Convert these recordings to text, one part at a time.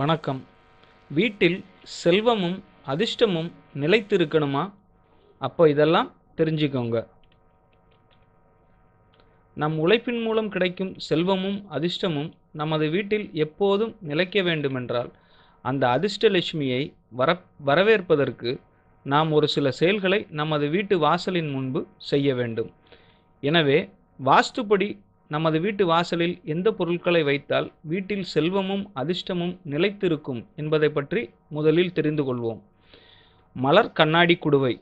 வணக்கம். வீட்டில் செல்வமும் அதிர்ஷ்டமும் நிலைத்திருக்கணுமா? அப்போ இதெல்லாம் தெரிஞ்சுக்கோங்க. நம் உழைப்பின் மூலம் கிடைக்கும் செல்வமும் அதிர்ஷ்டமும் நமது வீட்டில் எப்போதும் நிலைக்க வேண்டுமென்றால் அந்த அதிர்ஷ்டலட்சுமியை வர வரவேற்பதற்கு நாம் ஒரு சில செயல்களை நமது வீட்டு வாசலின் முன்பு செய்ய வேண்டும். எனவே வாஸ்துப்படி நமது வீட்டு வாசலில் எந்த பொருட்களை வைத்தால் வீட்டில் செல்வமும் அதிர்ஷ்டமும் நிலைத்திருக்கும் என்பதை பற்றி முதலில் தெரிந்து கொள்வோம். மலர் கண்ணாடி குடுவை.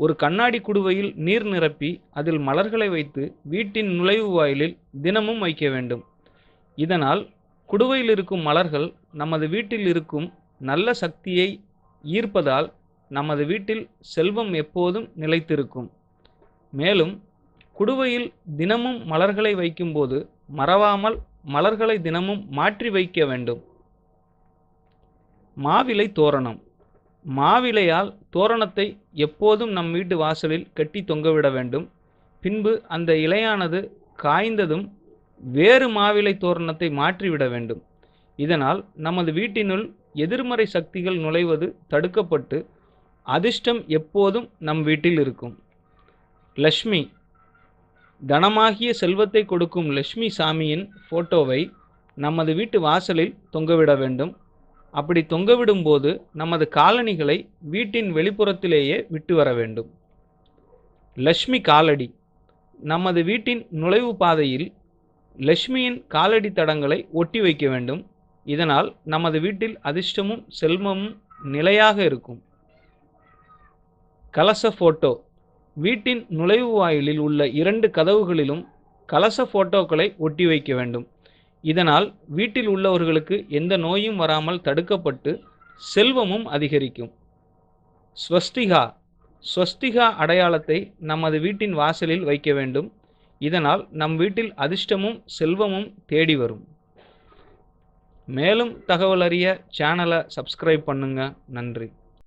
ஒரு கண்ணாடி குடுவையில் நீர் நிரப்பி அதில் மலர்களை வைத்து வீட்டின் நுழைவு வாயிலில் தினமும் வைக்க வேண்டும். இதனால் குடுவையில் இருக்கும் மலர்கள் நமது வீட்டில் இருக்கும் நல்ல சக்தியை ஈர்ப்பதால் நமது வீட்டில் செல்வம் எப்போதும் நிலைத்திருக்கும். மேலும் குடுவையில் தினமும் மலர்களை வைக்கும்போது மறவாமல் மலர்களை தினமும் மாற்றி வைக்க வேண்டும். மாவிலை தோரணம். மாவிலையால் தோரணத்தை எப்போதும் நம் வீட்டு வாசலில் கட்டி தொங்கவிட வேண்டும். பின்பு அந்த இலையானது காய்ந்ததும் வேறு மாவிலை தோரணத்தை மாற்றிவிட வேண்டும். இதனால் நமது வீட்டினுள் எதிர்மறை சக்திகள் நுழைவது தடுக்கப்பட்டு அதிர்ஷ்டம் எப்போதும் நம் வீட்டில் இருக்கும். லக்ஷ்மி தனமாகிய செல்வத்தை கொடுக்கும் லட்சுமி சாமியின் ஃபோட்டோவை நமது வீட்டு வாசலில் தொங்கவிட வேண்டும். அப்படி தொங்கவிடும்போது நமது காலணிகளை வீட்டின் வெளிப்புறத்திலேயே விட்டு வர வேண்டும். லக்ஷ்மி காலடி. நமது வீட்டின் நுழைவு பாதையில் லக்ஷ்மியின் காலடி தடங்களை ஒட்டி வைக்க வேண்டும். இதனால் நமது வீட்டில் அதிர்ஷ்டமும் செல்வமும் நிலையாக இருக்கும். கலச ஃபோட்டோ வீட்டின் நுழைவு வாயிலில் உள்ள இரண்டு கதவுகளிலும் கலச ஃபோட்டோக்களை ஒட்டி வைக்க வேண்டும். இதனால் வீட்டில் உள்ளவர்களுக்கு எந்த நோயும் வராமல் தடுக்கப்பட்டு செல்வமும் அதிகரிக்கும். ஸ்வஸ்திகா. ஸ்வஸ்திகா அடையாளத்தை நமது வீட்டின் வாசலில் வைக்க வேண்டும். இதனால் நம் வீட்டில் அதிர்ஷ்டமும் செல்வமும் தேடி வரும். மேலும் தகவல் அறிய சேனலை சப்ஸ்கிரைப் பண்ணுங்க. நன்றி.